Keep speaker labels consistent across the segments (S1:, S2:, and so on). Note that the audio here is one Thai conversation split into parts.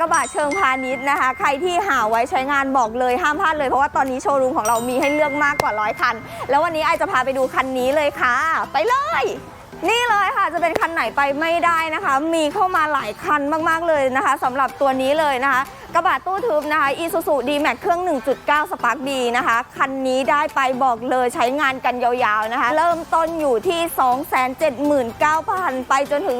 S1: กระบะเชิงพาณิชย์นะคะ ใครที่หาไว้ใช้งานบอกเลยห้ามพลาดเลยเพราะว่าตอนนี้โชว์รูมของเรามีให้เลือกมากกว่าร้อยคัน แล้ววันนี้ไอจะพาไปดูคันนี้เลยค่ะ ไปเลยนี่เลยค่ะจะเป็นคันไหนไปไม่ได้นะคะ มีเข้ามาหลายคันมากๆเลยนะคะสำหรับตัวนี้เลยนะคะ กระบะตู้ทึบนะคะ Isuzu D-Max เครื่อง 1.9 Spark D นะคะ คันนี้ได้ไปบอกเลยใช้งานกันยาวๆนะคะ เริ่มต้นอยู่ที่ 279,000 ไปจนถึง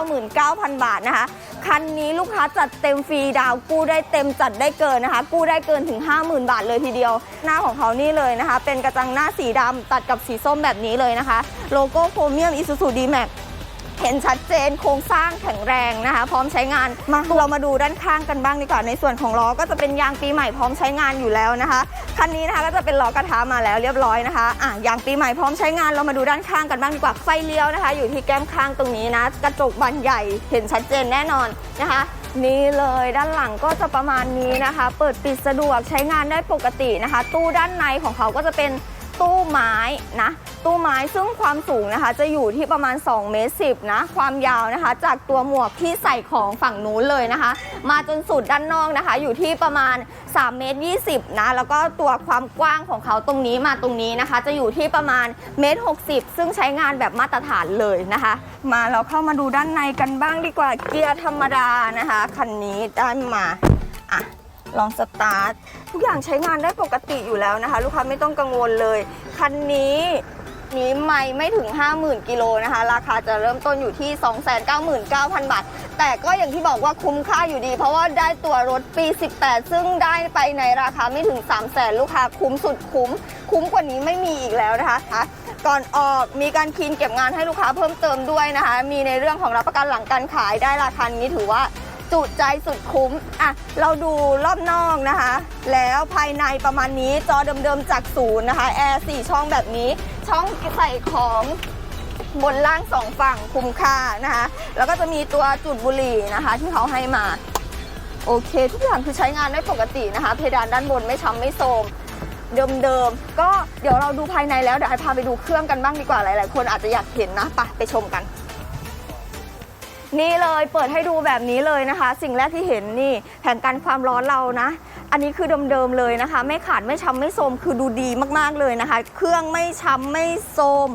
S1: 299,000 บาทนะคะ คันนี้ลูกค้าจัดเต็มฟรีดาวกู้ได้เต็มจัดได้เกินนะคะ กู้ได้เกินถึง 50,000 บาทเลยทีเดียว หน้าของเขานี่เลยนะคะ เป็นกระจังหน้าสีดำตัดกับสีส้มแบบนี้เลยนะคะ โลโก้โครเมียม Isuzu D-Max เห็นชัดเจนโครงสร้างแข็งแรงนะคะ พร้อมใช้งานมาเรามาดูด้านข้างกันบ้างดีกว่าในส่วนของล้อก็จะเป็นยางปีใหม่พร้อมใช้งานอยู่แล้วนะคะคันนี้นะคะก็จะเป็นล้อกระทะมาแล้วเรียบร้อยนะคะอะยางปีใหม่พร้อมใช้งานเรามาดูด้านข้างกันบ้างดีกว่าไฟเลี้ยวนะคะ อยู่ที่แก้มข้างตรงนี้นะ กระจกบานใหญ่เห็นชัดเจนแน่นอนนะคะนี่เลยด้านหลังก็จะประมาณนี้นะคะ เปิดปิดสะดวกใช้งานได้ปกตินะคะ ตู้ด้านในของเขาก็จะเป็น ตู้ไม้นะตู้ไม้ซึ่งความสูงนะคะ จะอยู่ที่ประมาณ2เมตร10นะความยาวนะคะ จากตัวหมวกที่ใส่ของฝั่งนู้นเลยนะคะ มาจนสุดด้านนอกนะคะ อยู่ที่ประมาณ3เมตร20นะแล้วก็ตัวความกว้างของเขาตรงนี้มาตรงนี้นะคะ จะอยู่ที่ประมาณเมตร60 ซึ่งใช้งานแบบมาตรฐานเลยนะคะ มาเราเข้ามาดูด้านในกันบ้างดีกว่าเกียร์ธรรมดานะคะคันนี้ได้มา ลองสตาร์ททุกอย่างใช้งานได้ปกติอยู่แล้วนะคะ ลูกค้าไม่ต้องกังวลเลย คันนี้นี้ไม่ไม่ถึง 50,000 กิโลนะคะ ราคาจะเริ่มต้นอยู่ที่ 299,000 บาท แต่ก็อย่างที่บอกว่าคุ้มค่าอยู่ดี เพราะว่าได้ตัวรถปี 18 ซึ่งได้ไปในราคาไม่ถึง 3 0 0แสนลูกค้าคุ้มสุดคุ้ม คุ้มกว่านี้ไม่มีอีกแล้วนะคะ ก่อนออกมีการคีนเก็บงานให้ลูกค้าเพิ่มเติมด้วยนะคะ มีในเรื่องของรับประกันหลังการขายได้ราคานี้ถือว่า จุใจสุดคุ้มอะเราดูรอบนอกนะคะ แล้วภายในประมาณนี้จอเดิมๆจากศูนย์นะคะแอร์4ช่องแบบนี้ช่องใส่ของบนล่างสองฝั่งคุ้มค่านะคะ แล้วก็จะมีตัวจุดบุหรี่นะคะ ที่เขาให้มา โอเค ทุกอย่างคือใช้งานได้ปกตินะคะ เพดานด้านบนไม่ช้ำไม่โทมเดิมๆก็เดี๋ยวเราดูภายในแล้วเดี๋ยวให้พาไปดูเครื่องกันบ้างดีกว่าหลายๆ คนอาจจะอยากเห็นนะไปไปชมกัน นี่เลยเปิดให้ดูแบบนี้เลยนะคะ สิ่งแรกที่เห็นนี่แผงกันความร้อนเรานะ อันนี้คือเดิมๆเลยนะคะ ไม่ขาดไม่ช้ำไม่โทมคือดูดีมากๆเลยนะคะ เครื่องไม่ช้ำไม่โทม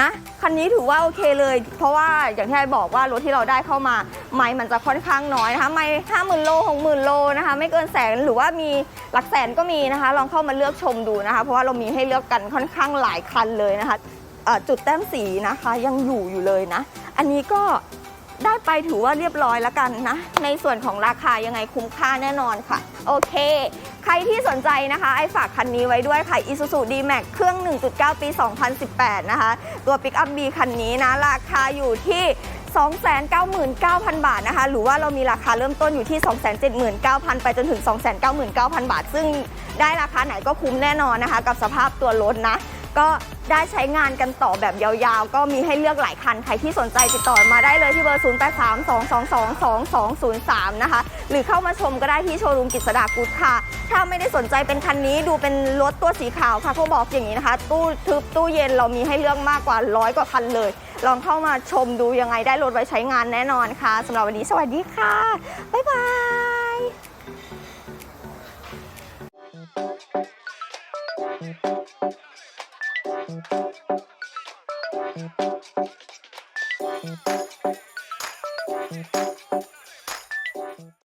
S1: นะคันนี้ถือว่าโอเคเลย เพราะว่าอย่างที่ไอบอกว่ารถที่เราได้เข้ามา ไม้มันจะค่อนข้างน้อยนะคะไม่ห้าหมื่นโลหกหมื่นโลนะคะ ไม่เกินแสนหรือว่ามีหลักแสนก็มีนะคะ ลองเข้ามาเลือกชมดูนะคะ เพราะว่าเรามีให้เลือกกันค่อนข้างหลายคันเลยนะคะจุดแต้มสีนะคะยังอยู่อยู่เลยนะ อันนี้ก็ ได้ไปถือว่าเรียบร้อยแล้วกันนะ ในส่วนของราคายังไงคุ้มค่าแน่นอนค่ะ โอเค ใครที่สนใจนะคะ ไอ้ฝากคันนี้ไว้ด้วยค่ะ Isuzu D-Max เครื่อง 1.9 ปี 2018 นะคะ ตัว Pick Up B คันนี้นะ ราคาอยู่ที่299,000 บาทนะคะ หรือว่าเรามีราคาเริ่มต้นอยู่ที่ 279,000 ไปจนถึง 299,000 บาท ซึ่งได้ราคาไหนก็คุ้มแน่นอนนะคะ กับสภาพตัวรถนะ ก็ ได้ใช้งานกันต่อแบบยาวๆ ก็มีให้เลือกหลายคัน ใครที่สนใจติดต่อมาได้เลยที่เบอร์ 0832222203 นะคะ หรือเข้ามาชมก็ได้ที่โชว์รูมกิจสดากุ๊ดค่ะ ถ้าไม่ได้สนใจเป็นคันนี้ดูเป็นรถตัวสีขาวค่ะเขาบอกอย่างนี้นะคะ ตู้ทึบตู้เย็นเรามีให้เลือกมากกว่าร้อยกว่าคันเลย ลองเข้ามาชมดูยังไงได้รถไว้ใช้งานแน่นอนค่ะสำหรับวันนี้สวัสดีค่ะบ๊ายบาย
S2: Thank you.